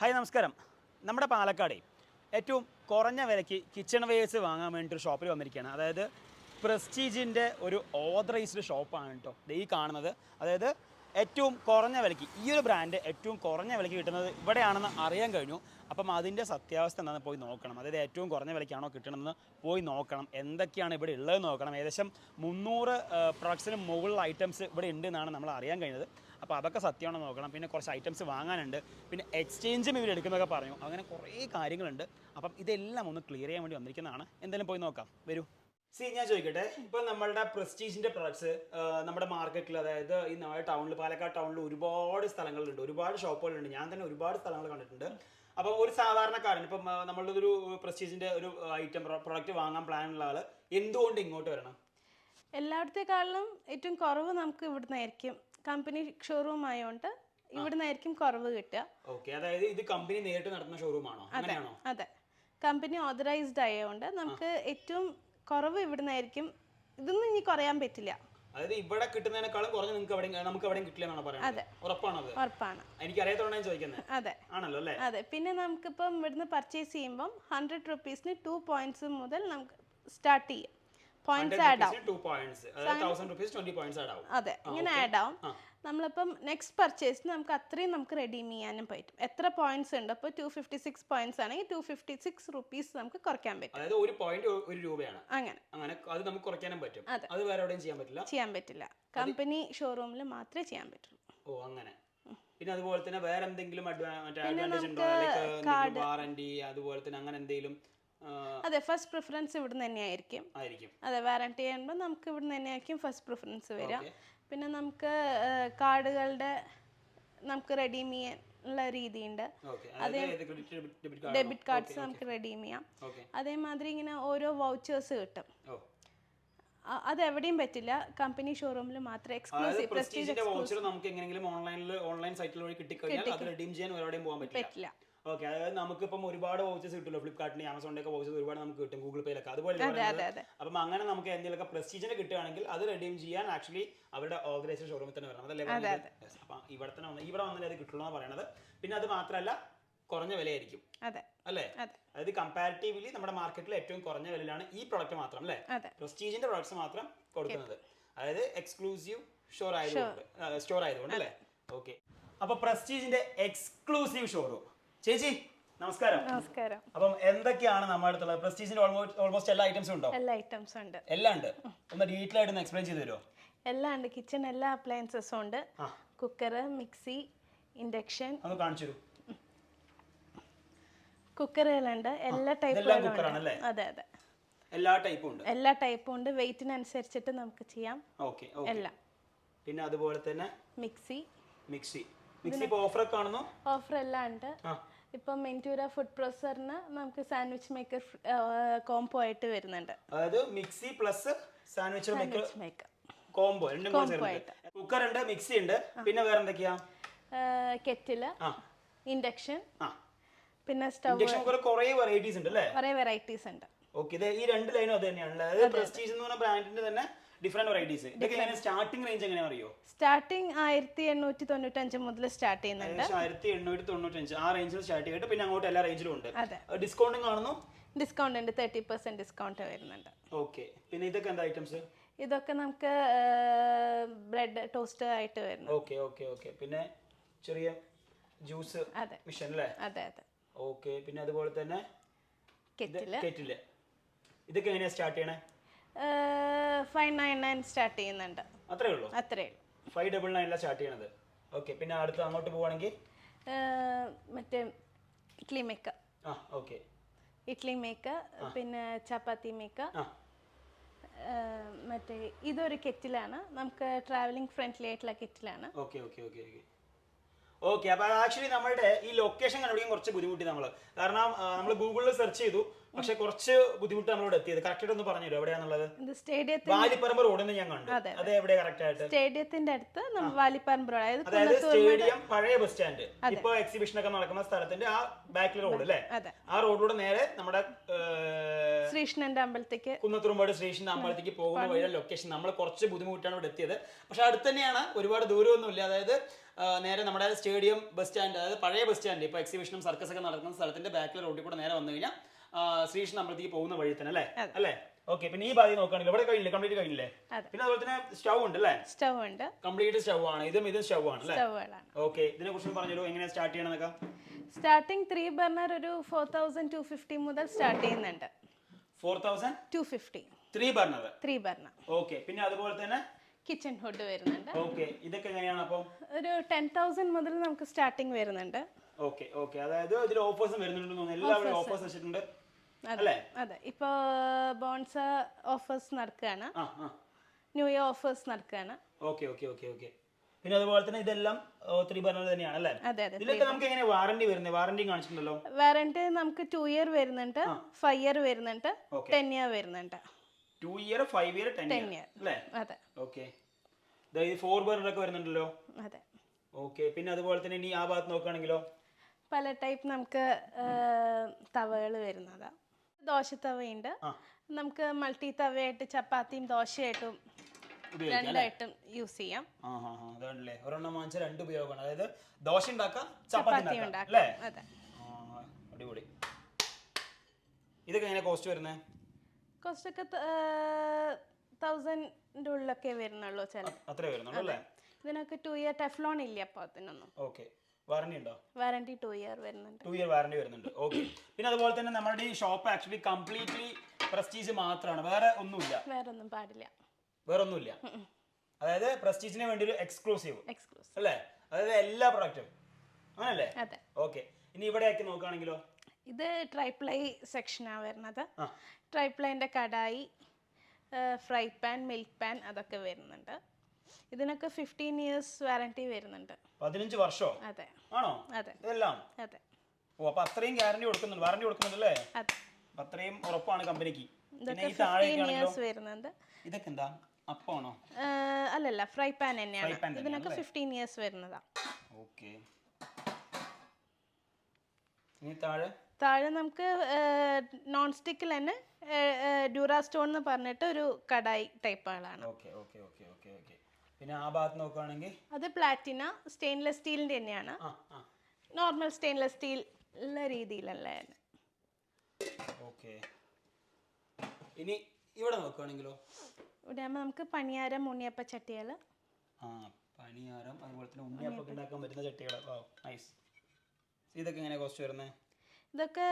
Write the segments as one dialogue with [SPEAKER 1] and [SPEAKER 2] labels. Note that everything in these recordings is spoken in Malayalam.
[SPEAKER 1] ഹായ് നമസ്കാരം. നമ്മുടെ പാലക്കാട് ഏറ്റവും കുറഞ്ഞ വിലയ്ക്ക് കിച്ചൺ വെയേഴ്സ് വാങ്ങാൻ വേണ്ടി ഒരു ഷോപ്പിൽ വന്നിരിക്കുകയാണ്. അതായത് പ്രസ്റ്റീജിന്റെ ഒരു ഓതറൈസ്ഡ് ഷോപ്പാണ് കേട്ടോ ഈ കാണുന്നത്. അതായത് ഏറ്റവും കുറഞ്ഞ വിലയ്ക്ക് ഈ ഒരു ബ്രാൻഡ് ഏറ്റവും കുറഞ്ഞ വിലയ്ക്ക് കിട്ടുന്നത് ഇവിടെയാണെന്ന് അറിയാൻ കഴിഞ്ഞു. അപ്പം അതിന്റെ സത്യാവസ്ഥ എന്താണെന്ന് പോയി നോക്കണം. അതായത് ഏറ്റവും കുറഞ്ഞ വിലയ്ക്കാണോ കിട്ടണമെന്ന് പോയി നോക്കണം. എന്തൊക്കെയാണ് ഇവിടെ ഉള്ളതെന്ന് നോക്കണം. ഏകദേശം മുന്നൂറ് പ്രൊഡക്ട്സിന് മുകളിലുള്ള ഐറ്റംസ് ഇവിടെ ഉണ്ടെന്നാണ് നമ്മൾ അറിയാൻ കഴിഞ്ഞത്. അപ്പോൾ അതൊക്കെ സത്യമാണോ നോക്കണം. പിന്നെ കുറച്ച് ഐറ്റംസ് വാങ്ങാനുണ്ട്. പിന്നെ എക്സ്ചേഞ്ചും ഇവർ എടുക്കുന്നതൊക്കെ പറഞ്ഞു അങ്ങനെ കുറേ കാര്യങ്ങളുണ്ട്. അപ്പം ഇതെല്ലാം ഒന്ന് ക്ലിയർ ചെയ്യാൻ വേണ്ടി വന്നിരിക്കുന്നതാണ്. എന്തായാലും പോയി നോക്കാം. വരൂ. സി ഞാൻ ചോദിക്കട്ടെ. ഇപ്പൊ നമ്മളുടെ പ്രസ്റ്റീജിന്റെ പ്രൊഡക്ട്സ് നമ്മുടെ മാർക്കറ്റിൽ അതായത് ഈ നമ്മുടെ ടൗണിൽ പാലക്കാട് ടൗണിൽ ഒരുപാട് സ്ഥലങ്ങളുണ്ട്. ഒരുപാട് ഷോപ്പുകളുണ്ട് ഞാൻ തന്നെ ഒരുപാട് സ്ഥലങ്ങൾ കണ്ടിട്ടുണ്ട്. അപ്പം ഒരു സാധാരണക്കാരൻ ഇപ്പം നമ്മളുടെ ഒരു പ്രസ്റ്റീജിന്റെ ഒരു ഐറ്റം പ്രൊഡക്റ്റ് വാങ്ങാൻ പ്ലാൻ ഉള്ള ആൾ എന്തുകൊണ്ട് ഇങ്ങോട്ട് വരണം?
[SPEAKER 2] എല്ലായിടത്തേക്കാളിലും ഏറ്റവും കുറവ് നമുക്ക് ഇവിടുന്നായിരിക്കും കമ്പനി ഷോറൂം ആയതുകൊണ്ട് ഇവിടുന്നായിരിക്കും കുറവ് കിട്ടുക.
[SPEAKER 1] ഓക്കെ അതായത് ഇത് കമ്പനി നേരിട്ട് നടത്തുന്ന ഷോറൂം ആണോ?
[SPEAKER 2] അതെ കമ്പനി ഓതറൈസ്ഡ് ആയതുകൊണ്ട് നമുക്ക് ഏറ്റവും കുറവ് ഇവിടുന്നായിരിക്കും. ഇതൊന്നും ഇനി കുറയാൻ പറ്റില്ല.
[SPEAKER 1] അതായത് ഇവിടെ കിട്ടുന്നതിനേക്കാളും കുറഞ്ഞ് നിങ്ങൾക്ക് എവിടെ നമുക്ക് എവിടെയും കിട്ടില്ല എന്നാണ് പറയുന്നത്. അതെ.
[SPEAKER 2] ഉറപ്പാണ്
[SPEAKER 1] എനിക്ക് അറിയാത്തോണ്ടാണ് ചോദിക്കുന്നത്.
[SPEAKER 2] അതെ.
[SPEAKER 1] ആണല്ലോ അല്ലേ?
[SPEAKER 2] അതെ. പിന്നെ നമുക്കിപ്പം ഇവിടുന്ന് പർച്ചേസ് ചെയ്യുമ്പോൾ ഹൺഡ്രഡ് റുപ്പീസിന് ടു പോയിന്റ്സ് മുതൽ നമുക്ക് സ്റ്റാർട്ട് ചെയ്യും. പോയിന്റ്സ് ആഡ് ആവും അതെ ഇങ്ങനെ ആഡ് ആവും നമ്മളിപ്പം നെക്സ്റ്റ് പർച്ചേസിന് നമുക്ക് അത്രയും നമുക്ക് റെഡീം ചെയ്യാനും പറ്റും. എത്ര പോയിന്റ്സ് ഉണ്ട്? അപ്പോൾ ടു ഫിഫ്റ്റി സിക്സ് പോയിന്റ്സ് ആണെങ്കിൽ ടു ഫിഫ്റ്റി സിക്സ് റുപ്പീസ് നമുക്ക് കുറയ്ക്കാൻ പറ്റും.
[SPEAKER 1] അതായത് ഒരു പോയിന്റ് ഒരു രൂപയാണ്.
[SPEAKER 2] അങ്ങനെ.
[SPEAKER 1] അങ്ങനെ അത് നമുക്ക് കുറയ്ക്കാനും പറ്റും.
[SPEAKER 2] അതെ.
[SPEAKER 1] വേറെ എവിടെയും ചെയ്യാൻ പറ്റില്ല.
[SPEAKER 2] ചെയ്യാൻ പറ്റില്ല. കമ്പനി ഷോറൂമിൽ മാത്രമേ ചെയ്യാൻ പറ്റുള്ളൂ.
[SPEAKER 1] ഓ അങ്ങനെ. പിന്നെ അതുപോലെ തന്നെ വേറെ എന്തെങ്കിലും അതുപോലെ തന്നെ അങ്ങനെ എന്തെങ്കിലും
[SPEAKER 2] അതെ ഫസ്റ്റ് പ്രിഫറൻസ് ഇവിടുന്ന് തന്നെയായിരിക്കും.
[SPEAKER 1] ആയിരിക്കും.
[SPEAKER 2] അതെ വാറണ്ടി ചെയ്യുമ്പോൾ നമുക്ക് ഇവിടുന്ന് തന്നെയായിരിക്കും ഫസ്റ്റ് പ്രിഫറൻസ് വരിക. പിന്നെ നമുക്ക് കാർഡുകളുടെ നമുക്ക് റെഡീം ചെയ്യാൻ ഉള്ള രീതിയുണ്ട്
[SPEAKER 1] അതേ ഡെബിറ്റ് കാർഡ്
[SPEAKER 2] കാർഡ്സ് നമുക്ക് റെഡീം ചെയ്യാം. അതേമാതിരി ഇങ്ങനെ ഓരോ വൗച്ചേഴ്സ് കിട്ടും. അത് എവിടെയും പറ്റില്ല. കമ്പനി ഷോറൂമിൽ മാത്രമേ എക്സ്ക്ലൂസീവ് പ്രസ്റ്റീജ്
[SPEAKER 1] നമുക്ക് എങ്ങനെയെങ്കിലും ഓൺലൈനിൽ ഓൺലൈൻ സൈറ്റിൽ വഴി കിട്ടിക്കഴിഞ്ഞാൽ അത് റെഡീം ചെയ്യാൻ എവിടെയും പോകാൻ പറ്റില്ല. ഓക്കെ അതായത് നമുക്ക് നമുക്കിപ്പം ഒരുപാട് വൗച്ചേഴ്സ് കിട്ടുമല്ലോ. ഫ്ലിപ്കാർട്ടിന് ആമസോണിന്റെ ഒക്കെ വൗച്ചേഴ്സ് ഒരുപാട് നമുക്ക് കിട്ടും. ഗൂഗിൾ പേയിലൊക്കെ അതുപോലെ
[SPEAKER 2] അതെ അതെ അതെ.
[SPEAKER 1] അപ്പം അങ്ങനെ നമുക്ക് എന്തെങ്കിലുമൊക്കെ പ്രസ്റ്റീജിന് കിട്ടുകയാണെങ്കിൽ അത് റെഡീം ചെയ്യാൻ ആക്ച്വലി അവരുടെ ഓർഗനൈസേഷൻ ഷോറൂമിൽ തന്നെ വരണം. അതല്ലേ. അപ്പം ഇവിടെ തന്നെ വന്ന് ഇവിടെ വന്നാലേ അത് കിട്ടുള്ളൂ എന്ന് പറയണത്. പിന്നെ അത് മാത്രമല്ല കുറഞ്ഞ വിലയായിരിക്കും. അല്ലേ? അതായത് കമ്പാരിറ്റീവ്ലി നമ്മുടെ മാർക്കറ്റിൽ ഏറ്റവും കുറഞ്ഞ വിലയിലാണ് ഈ പ്രൊഡക്റ്റ് മാത്രം അല്ലേ? പ്രസ്റ്റീജിന്റെ പ്രോഡക്ട്സ് മാത്രം കൊടുക്കുന്നത്. അതായത് എക്സ്ക്ലൂസീവ് ഷോർ ആയതുകൊണ്ട്. സ്റ്റോർ ആയതുകൊണ്ട് അല്ലേ? ഓക്കെ അപ്പൊ പ്രസ്റ്റീജിന്റെ എക്സ്ക്ലൂസീവ് ഷോറൂം ചേച്ചി നമസ്കാരം.
[SPEAKER 2] നമസ്കാരം.
[SPEAKER 1] അപ്പം എന്തൊക്കെയാണ് നമ്മുടെ അടുത്തുള്ളത്? പ്രസ്റ്റീജിന്റെ ഓൾമോസ്റ്റ് എല്ലാ ഐറ്റംസും ഉണ്ടോ?
[SPEAKER 2] എല്ലാ ഐറ്റംസും ഉണ്ട്.
[SPEAKER 1] എല്ലാം ഉണ്ട്. ഒന്ന് ഡീറ്റെയിൽ ആയിട്ട് ഒന്ന് എക്സ്പ്ലെയിൻ ചെയ്തു തരുമോ
[SPEAKER 2] എല്ലാം ഉണ്ട്. കിച്ചൺ എല്ലാ അപ്ലയൻസസും ഉണ്ട്. കുക്കർ മിക്സി ഇൻഡക്ഷൻ
[SPEAKER 1] ഒന്ന് കാണിച്ചു തരൂ.
[SPEAKER 2] കുക്കറുകളുണ്ട് എല്ലാ ടൈപ്പുകളും അതെ അതെ.
[SPEAKER 1] എല്ലാ ടൈപ്പും ഉണ്ട്.
[SPEAKER 2] എല്ലാ ടൈപ്പും ഉണ്ട്. വെയിറ്റിനനുസരിച്ചിട്ട് നമുക്ക് ചെയ്യാം.
[SPEAKER 1] ഓക്കെ
[SPEAKER 2] എല്ലാം.
[SPEAKER 1] പിന്നെ അതുപോലെ തന്നെ
[SPEAKER 2] മിക്സി
[SPEAKER 1] മിക്സി മിക്സി ഓഫർ കാണുന്നു?
[SPEAKER 2] ഓഫർ എല്ലാം ഉണ്ട്.
[SPEAKER 1] ആ.
[SPEAKER 2] ഇപ്പം മെന്റൂര ഫുഡ് പ്രോസറിന് നമുക്ക് സാൻഡ്വിച്ച് മേക്കർ കോംബോ ആയിട്ട് വരുന്നുണ്ട്.
[SPEAKER 1] അതായത് mixie plus sandwich maker combo രണ്ടും കുക്കർ ഉണ്ട് മിക്സി ഉണ്ട്. പിന്നെ വേറെ എന്തൊക്കെയാ? കെറ്റിൽ
[SPEAKER 2] ഇൻഡക്ഷൻ പിന്നെ സ്റ്റവ്
[SPEAKER 1] കുറേ വെറൈറ്റീസ് ഉണ്ട് അല്ലേ?
[SPEAKER 2] കുറേ വെറൈറ്റീസ് ഉണ്ട്.
[SPEAKER 1] ഓക്കെ ഇത് ഈ രണ്ട് ലൈനും അത് തന്നെയാണ് അതായത് പ്രസ്റ്റീജ് എന്ന് പറഞ്ഞ ബ്രാൻഡിന്റെ തന്നെ ഡിഫറെന്റ് വെറൈറ്റീസ് ഇതൊക്കെ എങ്ങനെ സ്റ്റാർട്ടിംഗ് റേഞ്ച് എങ്ങനെ അറിയോ?
[SPEAKER 2] സ്റ്റാർട്ടിംഗ് ആയിരത്തി എണ്ണൂറ്റി തൊണ്ണൂറ്റഞ്ച് മുതൽ സ്റ്റാർട്ട് ചെയ്യുന്നുണ്ട്.
[SPEAKER 1] ആയിരത്തി എണ്ണൂറ്റി തൊണ്ണൂറ്റഞ്ച് ആ റേഞ്ചിൽ സ്റ്റാർട്ട് ചെയ്തിട്ട് പിന്നെ അങ്ങോട്ട് എല്ലാ റേഞ്ചിലും ഉണ്ട്. ഡിസ്കൗണ്ടും കാണുന്നു?
[SPEAKER 2] ഡിസ്കൗണ്ട് ഉണ്ട്. തേർട്ടി പെർസെന്റ് ഡിസ്കൗണ്ട് വരുന്നുണ്ട്.
[SPEAKER 1] ഓക്കെ പിന്നെ ഇതൊക്കെ എന്താ ഐറ്റംസ്
[SPEAKER 2] ഇതൊക്കെ നമുക്ക് ബ്രെഡ് ടോസ്റ്റ് ആയിട്ട് വരുന്നു
[SPEAKER 1] ഓക്കെ ഓക്കെ ഓക്കെ പിന്നെ ചെറിയ ജ്യൂസ് മിഷൻ അല്ലേ
[SPEAKER 2] അതെ അതെ.
[SPEAKER 1] ഓക്കെ പിന്നെ അതുപോലെ തന്നെ കെറ്റിൽ ഇതൊക്കെ എങ്ങനെയാ സ്റ്റാർട്ട് ചെയ്യണേ?
[SPEAKER 2] ഫൈവ് നയൻ നയൻ സ്റ്റാർട്ട് ചെയ്യുന്നുണ്ട്.
[SPEAKER 1] അത്രേ ഉള്ളൂ?
[SPEAKER 2] അത്രേ ഉള്ളൂ.
[SPEAKER 1] ഫൈവ് ഡബിൾ നയനിലാണ് സ്റ്റാർട്ട് ചെയ്യണത്. ഓക്കെ പിന്നെ അടുത്ത് അങ്ങോട്ട് പോവാണെങ്കിൽ
[SPEAKER 2] മറ്റേ ഇഡ്ലി മേക്ക.
[SPEAKER 1] ആ ഓക്കെ
[SPEAKER 2] ഇഡ്ലി മേക്ക പിന്നെ ചപ്പാത്തി മേക്ക. മറ്റേ ഇതൊരു കെറ്റിലാണ്. നമുക്ക് ട്രാവലിംഗ് ഫ്രണ്ട്ലി ആയിട്ടുള്ള കെറ്റിലാണ്.
[SPEAKER 1] Okay okay okay okay okay അപ്പൊ ആക്ച്വലി നമ്മളുടെ ഈ ലൊക്കേഷൻ കണ്ടുപിടിക്കാൻ കുറച്ച് ബുദ്ധിമുട്ടി നമ്മൾ കാരണം നമ്മൾ ഗൂഗിളിൽ സെർച്ച് ചെയ്തു. പക്ഷെ കുറച്ച് ബുദ്ധിമുട്ട് നമ്മളോട് എത്തിയത്. കറക്റ്റ് ഒന്ന് പറഞ്ഞു എവിടെയാണുള്ളത്? എവിടെയാന്നുള്ളത്
[SPEAKER 2] ഇത് സ്റ്റേഡിയത്തിൽ
[SPEAKER 1] വാലിപ്പറമ്പ് റോഡിൽ ഞാൻ കണ്ടു.
[SPEAKER 2] അതെ,
[SPEAKER 1] അത്. എവിടെ കറക്റ്റ് ആയിട്ട്?
[SPEAKER 2] സ്റ്റേഡിയത്തിന്റെ അടുത്ത് നമ്മൾ വാലിപ്പറമ്പ് റോഡ് അതായത്
[SPEAKER 1] അതായത്
[SPEAKER 2] കുന്നത്തൂർ
[SPEAKER 1] സ്റ്റേഡിയം പഴയ ബസ് സ്റ്റാൻഡ്. ഇപ്പൊ എക്സിബിഷൻ ഒക്കെ നടക്കുന്ന സ്ഥലത്തിന്റെ ആ ബാക്കിൽ റോഡ് അല്ലേ?
[SPEAKER 2] അതെ
[SPEAKER 1] ആ റോഡിലൂടെ നേരെ നമ്മുടെ ശ്രീഷ്ണന്റെ
[SPEAKER 2] ശ്രീകൃഷ്ണന്റെ അമ്പലത്തേക്ക്
[SPEAKER 1] കുന്നത്തുറുമ്പാട് സ്റ്റേഷൻ അമ്പലത്തേക്ക് പോകുന്ന വഴിയുടെ ലൊക്കേഷൻ നമ്മൾ കുറച്ച് ബുദ്ധിമുട്ടാണ് ഇവിടെ എത്തിയത്. പക്ഷെ അടുത്ത് തന്നെയാണ് ഒരുപാട് ദൂരമൊന്നുമില്ല. അതായത് ആ, നേരെ നമ്മുടെ സ്റ്റേഡിയം ബസ് സ്റ്റാൻഡ് അതായത് പഴയ ബസ് സ്റ്റാൻഡ് ഇപ്പൊ എക്സിബിഷനും സർക്കസ് ഒക്കെ നടക്കുന്ന സ്ഥലത്തിന്റെ ബാക്കിലെ റോഡിൽ കൂടെ നേരെ വന്നു കഴിഞ്ഞാൽ ശ്രീകൃഷ്ണൻ അമ്പലത്തേക്ക് പോകുന്ന വഴി തന്നെ അല്ലേ? അല്ലേ? ഓക്കെ പിന്നെ ഈ ഭാഗം നോക്കുകയാണെങ്കിൽ ഇവിടെ കഴിഞ്ഞില്ലേ? കംപ്ലീറ്റ് കഴിഞ്ഞില്ലേ? പിന്നെ അതുപോലെ തന്നെ സ്റ്റൗ ഉണ്ട് അല്ലേ?
[SPEAKER 2] സ്റ്റൗ ഉണ്ട്.
[SPEAKER 1] കംപ്ലീറ്റ് സ്റ്റൗ ആണ്. ഇതും ഇതും സ്റ്റൗ ആണ് അല്ലേ?
[SPEAKER 2] ആണ്
[SPEAKER 1] ഓക്കെ ഇതിനെ കുറിച്ച് പറഞ്ഞു എങ്ങനെ സ്റ്റാർട്ട് ചെയ്യണമെന്നൊക്കെ?
[SPEAKER 2] സ്റ്റാർട്ടിങ് ത്രീ ബർണർ ഒരു ഫോർ തൗസൻഡ് ടു ഫിഫ്റ്റി മുതൽ സ്റ്റാർട്ട് ചെയ്യുന്നുണ്ട്.
[SPEAKER 1] Four thousand
[SPEAKER 2] two fifty
[SPEAKER 1] three burner
[SPEAKER 2] three burner
[SPEAKER 1] okay പിന്നെ അതുപോലെ തന്നെ?
[SPEAKER 2] കിച്ചൺ ഹുഡ് വരുന്നുണ്ട്.
[SPEAKER 1] ഓക്കെ ഇതൊക്കെ എങ്ങനെയാണ് അപ്പോൾ
[SPEAKER 2] ഒരു ടെൻ തൗസൻഡ് മുതൽ നമുക്ക് സ്റ്റാർട്ടിംഗ് വരുന്നുണ്ട്.
[SPEAKER 1] ഓക്കെ ഓക്കെ അതായത് ഇതിൽ ഓഫേഴ്സും വരുന്നുണ്ടെന്ന് തോന്നുന്നു. എല്ലാവരും ഓഫേഴ്സ് വെച്ചിട്ടുണ്ട്.
[SPEAKER 2] അതെ അതെ. ഇപ്പോ ബോൺസ ഓഫേഴ്സ് നടക്കുകയാണ് ന്യൂ ഇയർ ഓഫേഴ്സ് നടക്കുകയാണ്
[SPEAKER 1] ഓക്കെ ഓക്കെ ഓക്കെ ഓക്കെ. പിന്നെ അതുപോലെ തന്നെ ഇതെല്ലാം ത്രീ ബർണർ തന്നെയാണ് അല്ലേ? ഇതിലൊക്കെ നമുക്ക് എങ്ങനെ വാറണ്ടി വരുന്നത്? വാറണ്ടി കാണിച്ചിട്ടുണ്ടല്ലോ.
[SPEAKER 2] വാറണ്ടി നമുക്ക് ടു ഇയർ വരുന്നുണ്ട് ഫൈവ് ഇയർ വരുന്നുണ്ട്. ടെൻ ഇയർ വരുന്നുണ്ട്.
[SPEAKER 1] Two year five year ten year അല്ലേ?
[SPEAKER 2] അതെ.
[SPEAKER 1] ഓക്കെ. ഫോർ ബർണർ ഒക്കെ വരുന്നുണ്ടല്ലോ.
[SPEAKER 2] അതെ.
[SPEAKER 1] ഓക്കെ പിന്നെ അതുപോലെ തന്നെ ഇനി ആ ഭാഗത്ത് നോക്കുകയാണെങ്കിലോ?
[SPEAKER 2] പല ടൈപ്പ് നമുക്ക് തവകൾ വരുന്നതാ. ദോശത്തവയുണ്ട്.
[SPEAKER 1] തവയുണ്ട്
[SPEAKER 2] നമുക്ക് മൾട്ടി തവയായിട്ട് ചപ്പാത്തിയും ദോശയായിട്ടും രണ്ടായിട്ടും യൂസ് ചെയ്യാം.
[SPEAKER 1] ഒരെണ്ണം വാങ്ങിച്ച രണ്ട് ഉപയോഗമാണ്. അതായത് ദോശ ഉണ്ടാക്കാം ചപ്പാത്തി ഉണ്ടാക്കാം
[SPEAKER 2] അതെ.
[SPEAKER 1] അടിപൊളി. ഇതൊക്കെ എങ്ങനെ കോസ്റ്റ് വരുന്നത്
[SPEAKER 2] ഒക്കെ തൗസൻഡിന്റെ ഉള്ളിലൊക്കെ വരുന്നുള്ളൂ ചില
[SPEAKER 1] അത്രേ വരുന്നുള്ളൂ അല്ലേ?
[SPEAKER 2] ഇതിനൊക്കെ ടു ഇയർ ടെഫ്ലോൺ ഇല്ല അപ്പോൾ അതിനൊന്നും.
[SPEAKER 1] ഓക്കെ വാറണ്ടി ഉണ്ടോ?
[SPEAKER 2] വാറണ്ടി ടു ഇയർ വരുന്നുണ്ട്.
[SPEAKER 1] ടു ഇയർ വാറണ്ടി വരുന്നുണ്ട്. ഓക്കെ പിന്നെ അതുപോലെ തന്നെ നമ്മുടെ ഈ ഷോപ്പ് ആക്ച്വലി കംപ്ലീറ്റ്ലി പ്രസ്റ്റീജ് മാത്രമാണ്. വേറെ ഒന്നുമില്ല.
[SPEAKER 2] വേറെ ഒന്നും പാടില്ല
[SPEAKER 1] വേറെ ഒന്നുമില്ല അതായത് പ്രസ്റ്റീജിന് വേണ്ടി ഒരു എക്സ്ക്ലൂസീവ്
[SPEAKER 2] എക്സ്ക്ലൂസീവ്
[SPEAKER 1] അല്ലേ? അതായത് എല്ലാ പ്രൊഡക്റ്റും അങ്ങനല്ലേ?
[SPEAKER 2] അതെ.
[SPEAKER 1] ഓക്കെ ഇനി ഇവിടെയൊക്കെ നോക്കുകയാണെങ്കിലോ?
[SPEAKER 2] ഇത് ട്രൈപ്ലൈ സെക്ഷനാണ് വരുന്നത്.
[SPEAKER 1] ട്രൈപ്ലൈന്റെ
[SPEAKER 2] ട്രൈപ്ലൈന്റെ kadai fry pan milk pan അതൊക്കെ വരുന്നുണ്ട്. ഇതിനൊക്കെ ഫിഫ്റ്റീൻ ഇയേഴ്സ് വാറണ്ടി വരുന്നുണ്ട്.
[SPEAKER 1] പതിനഞ്ച് വർഷോ?
[SPEAKER 2] അതെ.
[SPEAKER 1] ആണോ?
[SPEAKER 2] അതെ.
[SPEAKER 1] ഇതെല്ലാം?
[SPEAKER 2] അതെ.
[SPEAKER 1] ഓ അപ്പൊ അത്രയും ഗ്യാരണ്ടി കൊടുക്കുന്നുണ്ട് വാറണ്ടി കൊടുക്കുന്നുണ്ടല്ലേ? അപ്പൊ അത്രയും ഉറപ്പാണ് കമ്പനിക്ക്
[SPEAKER 2] ഇതൊക്കെ
[SPEAKER 1] എന്താ? അപ്പാണോ
[SPEAKER 2] അല്ലല്ല ഫ്രൈ പാൻ തന്നെയാണ്. ഇതിനൊക്കെ ഫിഫ്റ്റീൻ ഇയേഴ്സ് വരുന്നതാ.
[SPEAKER 1] ഓക്കെ. താഴെ?
[SPEAKER 2] താഴെ നമുക്ക് നോൺ സ്റ്റിക്കിൽ തന്നെ ഡ്യൂറാ സ്റ്റോൺ എന്ന് പറഞ്ഞിട്ട് ഒരു kadai ടൈപ്പുകളാണ്
[SPEAKER 1] okay okay okay okay okay. പിന്നെ ആ ഭാഗത്ത് നോക്കുകയാണെങ്കിൽ
[SPEAKER 2] അത് പ്ലാറ്റിന സ്റ്റെയിൻലെസ് സ്റ്റീലിന്റെ തന്നെയാണ്. നോർമൽ സ്റ്റെയിൻലെസ് സ്റ്റീൽ ഉള്ള രീതിയിലല്ലേ.
[SPEAKER 1] ഓക്കെ. ഇനി ഇവിടെ നോക്കുകയാണെങ്കിലോ
[SPEAKER 2] ഇവിടെ ആകുമ്പോൾ നമുക്ക് പണിയാരം ഉണ്ണിയപ്പ ചട്ടികൾ
[SPEAKER 1] ആ പണിയാരം അതുപോലെ തന്നെ ഉണ്ണിയപ്പ ഉണ്ടാക്കാൻ പറ്റുന്ന ചട്ടികൾ ഓ നൈസ് ഇതൊക്കെ എങ്ങനെയാണ് കോസ്റ്റ് വരുന്നത്
[SPEAKER 2] ഇതൊക്കെ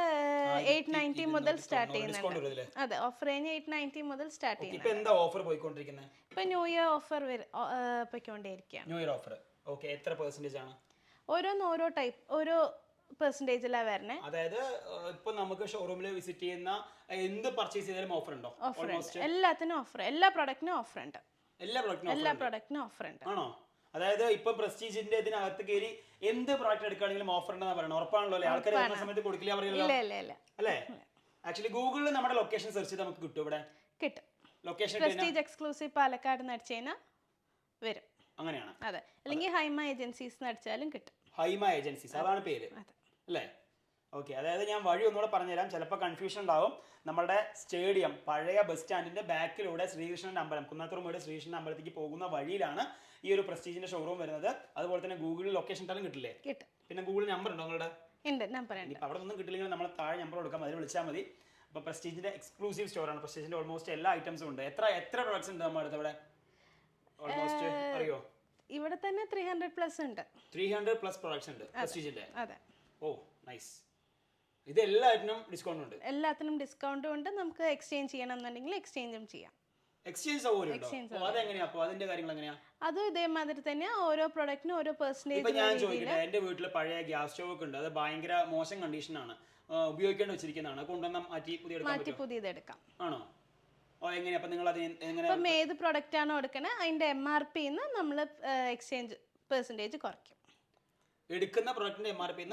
[SPEAKER 2] എയ്റ്റ് നയന്റി മുതൽ സ്റ്റാർട്ട് ചെയ്യുന്നുണ്ട്. അതെ ഓഫർ കഴിഞ്ഞ് എയ്റ്റ് നയന്റി മുതൽ സ്റ്റാർട്ട് ചെയ്യുന്നത്
[SPEAKER 1] ഓഫർ പോയിക്കൊണ്ടിരിക്കുന്നത്
[SPEAKER 2] ഇപ്പൊ ന്യൂ ഇയർ ഓഫർ പൊയ്ക്കൊണ്ടേയിരിക്കുകയാണ്
[SPEAKER 1] ന്യൂ ഇയർ ഓഫർ ഓക്കെ എത്ര പെർസെന്റേജ് ആണ്?
[SPEAKER 2] ഓരോന്ന് ഓരോ ടൈപ്പ് ഓരോ പെർസെന്റേജിലാണ് വരണേ.
[SPEAKER 1] അതായത് ഇപ്പൊ നമുക്ക് ഷോറൂമിൽ വിസിറ്റ് ചെയ്യുന്ന എന്ത് പർച്ചേസ് ചെയ്താലും ഓഫർ ഉണ്ടോ?
[SPEAKER 2] ഓഫർ എല്ലാത്തിനും ഓഫർ എല്ലാ പ്രൊഡക്റ്റിനും ഓഫർ ഉണ്ട്.
[SPEAKER 1] എല്ലാ പ്രൊഡക്റ്റിനും
[SPEAKER 2] എല്ലാ പ്രൊഡക്റ്റിനും ഓഫർ ഉണ്ട്.
[SPEAKER 1] ആണോ? അതായത് ഇപ്പൊ പ്രസ്റ്റീജിന്റെ ഇതിനകത്ത് കയറി എന്ത് പ്രോഡക്റ്റ് എടുക്കുകയാണെങ്കിലും ഓഫർ ഉണ്ടെന്ന് പറയണം ഉറപ്പാണല്ലോ അല്ലേ? ആൾക്കാർ വരുന്ന സമയത്ത് കൊടുക്കില്ല പറയല്ലോ.
[SPEAKER 2] ഇല്ല
[SPEAKER 1] അല്ലേ? ആക്ച്വലി ഗൂഗിളിൽ നമ്മുടെ ലൊക്കേഷൻ സെർച്ച് ചെയ്ത് നമുക്ക് കിട്ടും ഇവിടെ.
[SPEAKER 2] കിട്ടും.
[SPEAKER 1] ലൊക്കേഷൻ
[SPEAKER 2] പ്രസ്റ്റീജ് എക്സ്ക്ലൂസീവ് പാലക്കാട് കഴിഞ്ഞാൽ വരും.
[SPEAKER 1] അങ്ങനെയാണ്?
[SPEAKER 2] അതെ. അല്ലെങ്കിൽ ഹൈമ ഏജൻസീസ് അടിച്ചാലും കിട്ടും.
[SPEAKER 1] ഹൈമ ഏജൻസീസ്. അതാണ് പേര്. അല്ലേ? ഓക്കെ അതായത് ഞാൻ വഴി ഒന്നുകൂടെ പറഞ്ഞുതരാം. ചിലപ്പോൾ കൺഫ്യൂഷൻ ഉണ്ടാവും. നമ്മുടെ സ്റ്റേഡിയം പഴയ ബസ് സ്റ്റാൻഡിന്റെ ബാക്കിലൂടെ ശ്രീകൃഷ്ണന്റെ അമ്പലം കുന്നത്തുറുമയുടെ ശ്രീകൃഷ്ണൻ അമ്പലത്തേക്ക് പോകുന്ന വഴിയിലാണ് ഈ ഒരു പ്രസ്റ്റീജിന്റെ ഷോറൂം വരുന്നത്. അതുപോലെ തന്നെ ഗൂഗിളിൽ ലൊക്കേഷൻ ഇട്ടാലും കിട്ടില്ലേ?
[SPEAKER 2] കിട്ടും.
[SPEAKER 1] പിന്നെ ഗൂഗിൾ നമ്പർ ഉണ്ടോ നിങ്ങളുടെ? അവിടെ ഒന്നും കിട്ടില്ലെങ്കിൽ നമ്മൾ താഴെ നമ്പർ കൊടുക്കാം. അതിൽ വിളിച്ചാൽ മതി. അപ്പോൾ പ്രസ്റ്റീജിന്റെ എക്സ്ക്ലൂസീവ് സ്റ്റോറാണ് പ്രസ്റ്റീജിന്റെ ഓൾമോസ്റ്റ് എല്ലാ ഐറ്റംസും ഉണ്ട്. എത്ര എത്ര പ്രൊഡക്ട്സ് ഉണ്ട് നമ്മുടെ അടുത്ത് ഇവിടെ ഓൾമോസ്റ്റ് അറിയോ?
[SPEAKER 2] ഇവിടെ തന്നെ ത്രീ ഹൺഡ്രഡ് പ്ലസ് ഉണ്ട്.
[SPEAKER 1] ത്രീ ഹൺഡ്രഡ് പ്ലസ് പ്രൊഡക്ട്സ് ഉണ്ട് പ്രസ്റ്റീജിന്റെ
[SPEAKER 2] അതെ.
[SPEAKER 1] ഓ നൈസ് ഇത് എല്ലാത്തിനും ഡിസ്കൗണ്ട് ഉണ്ട്.
[SPEAKER 2] എല്ലാത്തിനും ഡിസ്കൗണ്ടും ഉണ്ട്. നമുക്ക് എക്സ്ചേഞ്ച് ചെയ്യണം എന്നുണ്ടെങ്കിൽ എക്സ്ചേഞ്ചും ചെയ്യാം.
[SPEAKER 1] എക്സ്ചേഞ്ച് സൗകര്യം അതെങ്ങനെയാ? അപ്പോൾ അതിന്റെ കാര്യങ്ങൾ എങ്ങനെയാ?
[SPEAKER 2] അത് ഇതേമാതിരി തന്നെ ഓരോ പ്രൊഡക്റ്റിനും ഓരോ
[SPEAKER 1] ഇപ്പൊ
[SPEAKER 2] പെർസെന്റേജ്
[SPEAKER 1] ഞാൻ ചോദിക്കട്ടെ എന്റെ വീട്ടിൽ പഴയ ഗ്യാസ് സ്റ്റവ് ഒക്കെ ഉണ്ട്. അത് ഭയങ്കര മോശം കണ്ടീഷനാണ് ഉപയോഗിക്കേണ്ടി വെച്ചിരിക്കുന്നതാണ്. കൊണ്ടുവന്ന മാറ്റി പുതിയ
[SPEAKER 2] മാറ്റി പുതിയത് എടുക്കാം
[SPEAKER 1] ആണോ? ഓ എങ്ങനെയാ? അപ്പൊ നിങ്ങൾ അത് എങ്ങനെ
[SPEAKER 2] ഇപ്പം ഏത് പ്രൊഡക്റ്റ് ആണോ എടുക്കണേ അതിന്റെ എം ആർ പി നമ്മൾ എക്സ്ചേഞ്ച് പെർസെന്റേജ് കുറയ്ക്കും.
[SPEAKER 1] എടുക്കുന്ന പ്രൊഡക്റ്റിന്റെ M R P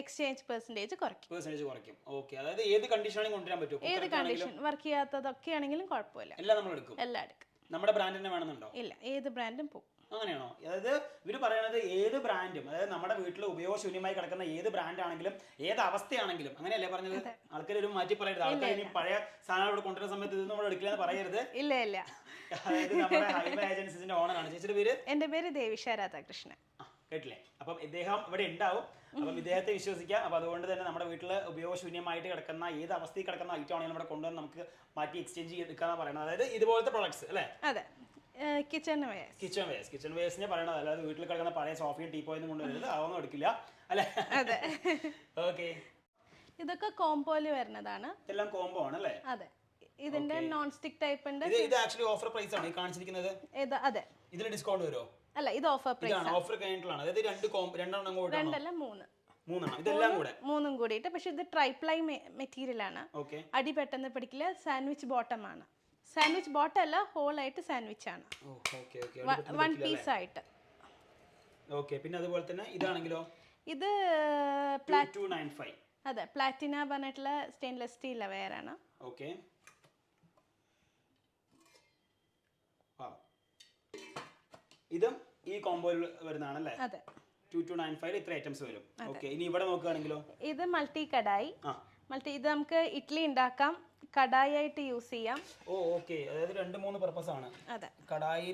[SPEAKER 2] exchange percentage കുറയ്ക്കും.
[SPEAKER 1] പെർസെന്റേജ് കുറയ്ക്കും. ഓക്കെ അതായത് ഏത് കണ്ടീഷനാണെങ്കിൽ കൊണ്ടുവരാൻ പറ്റുമോ?
[SPEAKER 2] ഏത് കണ്ടീഷൻ വർക്ക് ചെയ്യാത്തതൊക്കെ ആണെങ്കിലും കുഴപ്പമില്ല.
[SPEAKER 1] എല്ലാം നമ്മൾ എടുക്കും.
[SPEAKER 2] എല്ലാം എടുക്കും.
[SPEAKER 1] നമ്മുടെ ബ്രാൻഡ് തന്നെ വേണമെന്നുണ്ടോ?
[SPEAKER 2] ഇല്ല. ഏത് ബ്രാൻഡും പോകും
[SPEAKER 1] അങ്ങനെയാണോ? അതായത് ഇവർ പറയണത് ഏത് ബ്രാൻഡും അതായത് നമ്മുടെ വീട്ടിൽ ഉപയോഗശൂന്യമായി കിടക്കുന്ന ഏത് ബ്രാൻഡാണെങ്കിലും ഏത് അവസ്ഥയാണെങ്കിലും അങ്ങനെയല്ലേ പറഞ്ഞത്? ആൾക്കാർ ഒരു മാറ്റി പറയരുത്. ആൾക്കാർ ഇനി പഴയ സാധനങ്ങൾ ഇവിടെ കൊണ്ടുവരുന്ന സമയത്ത് ഇതൊന്നും നമ്മൾ എടുക്കില്ലെന്ന് പറയരുത്.
[SPEAKER 2] ഇല്ല ഇല്ല.
[SPEAKER 1] അതായത് നമ്മുടെ ഹൈവ ഏജൻസിന്റെ ഓണറാണ് ചേച്ചിയുടെ പേര്?
[SPEAKER 2] എന്റെ പേര് ദേവിഷ രാധാകൃഷ്ണൻ.
[SPEAKER 1] കേട്ടില്ലേ? അപ്പം ഇദ്ദേഹം ഇവിടെ ഉണ്ടാവും. അപ്പം ഇദ്ദേഹത്തെ വിശ്വസിക്കാം. അപ്പം അതുകൊണ്ട് തന്നെ നമ്മുടെ വീട്ടിൽ ഉപയോഗശൂന്യമായിട്ട് കിടക്കുന്ന ഏത് അവസ്ഥയിൽ കിടക്കുന്ന ഐറ്റം ആണെങ്കിലും ഇവിടെ കൊണ്ടുവന്ന് നമുക്ക് മാറ്റി എക്സ്ചേഞ്ച് ചെയ്തെടുക്കാന്ന് പറയുന്നത് അതായത് ഇതുപോലത്തെ പ്രൊഡക്ട്സ് അല്ലേ?
[SPEAKER 2] അതെ. Kitchen wares
[SPEAKER 1] kitchen wares kitchen വേസിനെ പറയണത്. അല്ലാതെ വീട്ടിൽ കിടക്കുന്ന പഴയ സോഫയും ടീപ്പോയൊന്നും കൊണ്ടുവരുന്നത് അതൊന്നും എടുക്കില്ല. അല്ലേ?
[SPEAKER 2] അതെ.
[SPEAKER 1] ഓക്കെ
[SPEAKER 2] ഇതൊക്കെ കോംബോയിൽ വരുന്നതാണ്.
[SPEAKER 1] ഇതെല്ലാം കോംബോ ആണ് അല്ലേ?
[SPEAKER 2] അതെ. ഇതിന്റെ നോൺ സ്റ്റിക് ടൈപ്പ് ഉണ്ട്.
[SPEAKER 1] ഇത് ആക്ച്വലി ഓഫർ പ്രൈസ് ആണ്. ഈ കാണിച്ചിരിക്കുന്നത്?
[SPEAKER 2] അതെ.
[SPEAKER 1] ഇതിന് ഡിസ്കൗണ്ട് വരുമോ?
[SPEAKER 2] അല്ല ഇത് ഓഫർ പ്രൈസ്
[SPEAKER 1] ഇതാണ് ഓഫർ കഴിഞ്ഞിട്ടുള്ളതാണ്. അതായത് രണ്ട് കോം രണ്ടെണ്ണം കൂടെ
[SPEAKER 2] രണ്ടല്ല മൂന്ന്.
[SPEAKER 1] മൂന്നെണ്ണം. ഇതെല്ലാം കൂടെ?
[SPEAKER 2] മൂന്നും കൂടിയിട്ട്. പക്ഷെ ഇത് ട്രൈപ്ലൈ മെറ്റീരിയൽ ആണ്.
[SPEAKER 1] ഓക്കെ
[SPEAKER 2] അടി പെട്ടെന്ന് പിടിക്കില്ല സാൻഡ്വിച്ച് ബോട്ടം ആണ്. സാൻഡ്വിച്ച് ബോട്ടം അല്ല ഹോൾ ആയിട്ട് സാൻഡ്വിച്ച് ആണ്.
[SPEAKER 1] ഓക്കെ ഓക്കെ
[SPEAKER 2] വൺ പീസ് ആയിട്ട്.
[SPEAKER 1] ഓക്കെ പിന്നെ അതുപോലെ തന്നെ ഇതാണെങ്കിലോ?
[SPEAKER 2] ഇത് പ്ലാ
[SPEAKER 1] ടു നയൻ ഫൈവ്
[SPEAKER 2] അതെ പ്ലാറ്റിന പറഞ്ഞിട്ടുള്ള സ്റ്റെയിൻലെസ് സ്റ്റീൽ വെയറാണ്
[SPEAKER 1] ഓക്കെ ഇതും ഈ കോമ്പോയിൽ വരുന്നതാണല്ലേ?
[SPEAKER 2] അതെ.
[SPEAKER 1] ടു ടു നയൻ ഫൈവ് ഇത്ര ഐറ്റംസ് വരും. ഓക്കെ ഇനി ഇവിടെ നോക്കുകയാണെങ്കിലോ?
[SPEAKER 2] ഇത് മൾട്ടി കടായി. മൾട്ടി ഇത് നമുക്ക് ഇഡ്ഡലി ഉണ്ടാക്കാം കടായി ആയിട്ട് യൂസ് ചെയ്യാം.
[SPEAKER 1] ഓ ഓക്കെ അതായത് രണ്ട് മൂന്ന് പർപ്പസ് ആണ്.
[SPEAKER 2] അതെ.
[SPEAKER 1] കടായി